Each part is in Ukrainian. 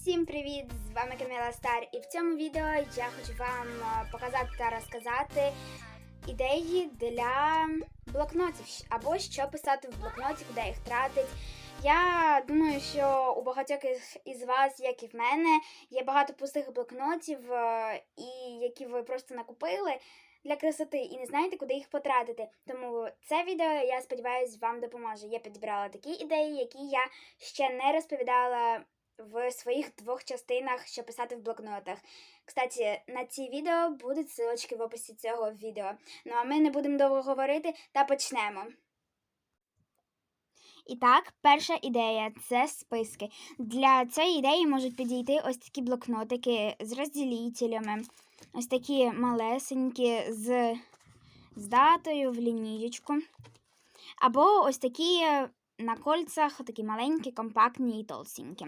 Всім привіт! З вами Каміла Стар, і в цьому відео я хочу вам е, показати та розказати ідеї для блокнотів або що писати в блокноті, куди їх тратить. Я думаю, що у багатьох із- вас, як і в мене, є багато пустих блокнотів, е, і які ви просто накупили для красоти і не знаєте, куди їх потратити. Тому це відео, я сподіваюся, вам допоможе. Я підібрала такі ідеї, які я ще не розповідала в своїх двох частинах, що писати в блокнотах. Кстати, на ці відео будуть ссылочки в описі цього відео. Ну а ми не будемо довго говорити та почнемо. І так, перша ідея це списки. Для цієї ідеї можуть підійти ось такі блокнотики з розділителями, ось такі малесенькі з, з датою в лінієчку. Або ось такі на кольцах, такі маленькі, компактні і толстенькі.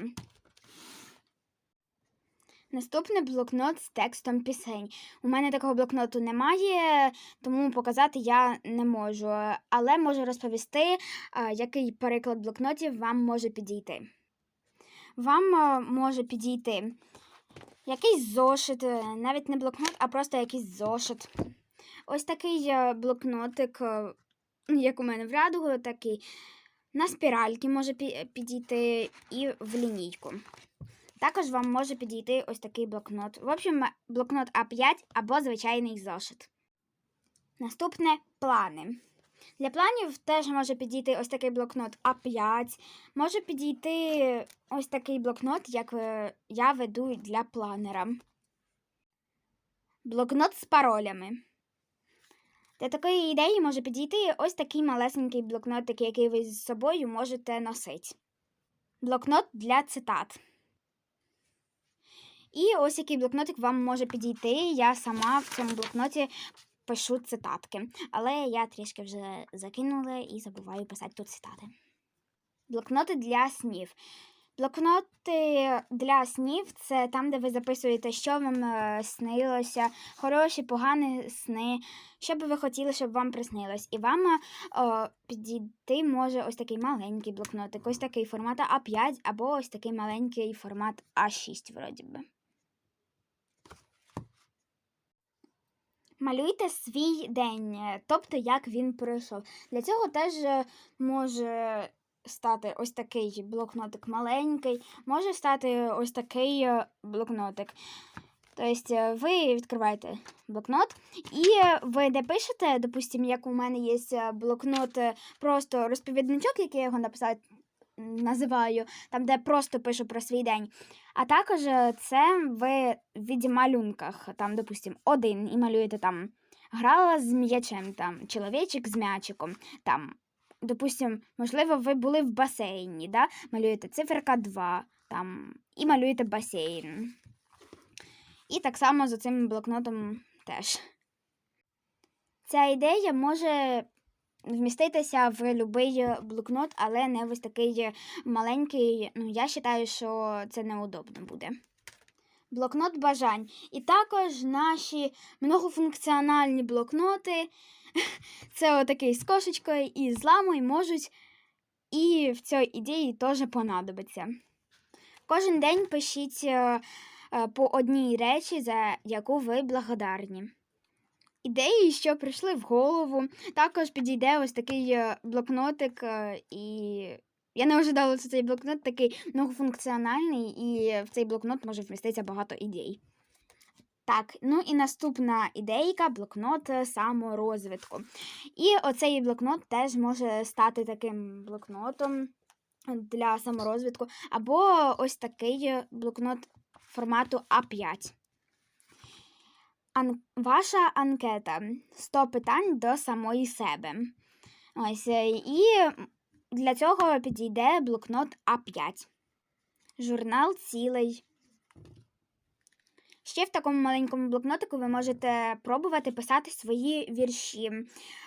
Наступний блокнот з текстом пісень. У мене такого блокноту немає, тому показати я не можу. Але можу розповісти, який переклад блокнотів вам може підійти. Вам може підійти якийсь зошит, е, навіть не блокнот, а просто якийсь зошит. Ось такий е, блокнотик, е, як у мене в ряду, такий на спіральки може підійти і в лінійку. Також вам може підійти ось такий блокнот. В общем, блокнот А5 або звичайний зошит. Наступне плани. Для планів теж може підійти ось такий блокнот А5. Може підійти ось такий блокнот, як е, я веду для планера. Блокнот з паролями. Для такої ідеї може підійти ось такий малесенький блокнотик, який ви з собою можете носити. Блокнот для цитат. І ось який блокнотик вам може підійти. Я сама в цьому блокноті пишу цитатки. Але я трішки вже закинула і забуваю писати тут цитати. Блокноти для снів. Блокноти для снів це там, де ви записуєте, що вам е, снилося, хороші, погані сни, що би ви хотіли, щоб вам приснилось. І вам е, о, підійти може ось такий маленький блокнотик, ось такий формат А5 або ось такий маленький формат А6, вроді би. Малюйте свій день, е, тобто як він пройшов. Для цього теж е, може стати ось такий блокнотик маленький, може стати ось такий е, блокнотик. Тобто ви відкриваєте блокнот і ви де пишете, допустимо, як у мене є блокнот, просто розповідничок, який я його написати м, називаю, там, де просто пишу про свій день. А також е, це в віді малюнках, там, допустимо, один і малюєте там грала з м'ячем, там, чоловічик з м'ячиком, там, допустимо, можливо, ви були в басейні, да? малюєте циферка 2, там, і малюєте басейн. І так само з цим блокнотом теж. Ця ідея може вміститися в будь-який блокнот, але не ось такий маленький. Ну, я вважаю, що це неудобно буде. Блокнот бажань. І також наші многофункціональні блокноти. Це отакий з кошечкою і з ламою можуть і в цій ідеї теж понадобиться. Кожен день пишіть е, е, по одній речі, за яку ви благодарні. Ідеї, що прийшли в голову. Також підійде ось такий е, блокнотик, е, і я не ожидала, що цей блокнот такий многофункціональний, і в цей блокнот може вміститися багато ідей. Так, ну і наступна ідейка блокнот е, саморозвитку. І оцей блокнот теж може стати таким блокнотом для саморозвитку, або ось такий блокнот формату А5. Ан... Ваша анкета 100 питань до самої себе. Ось, е, і для цього підійде блокнот А5. Журнал цілий. Ще в такому маленькому блокнотику ви можете пробувати писати свої вірші.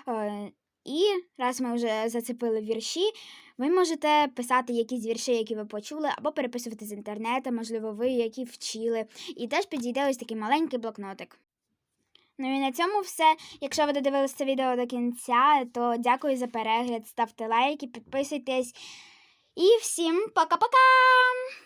Е, І раз ми вже зацепили вірші, ви можете писати якісь вірші, які ви почули, або переписувати з інтернету, можливо, ви які вчили. І теж підійде ось такий маленький блокнотик. Ну і на цьому все. Якщо ви додивилися відео до кінця, то дякую за перегляд, ставте лайки, підписуйтесь. І всім пока-пока!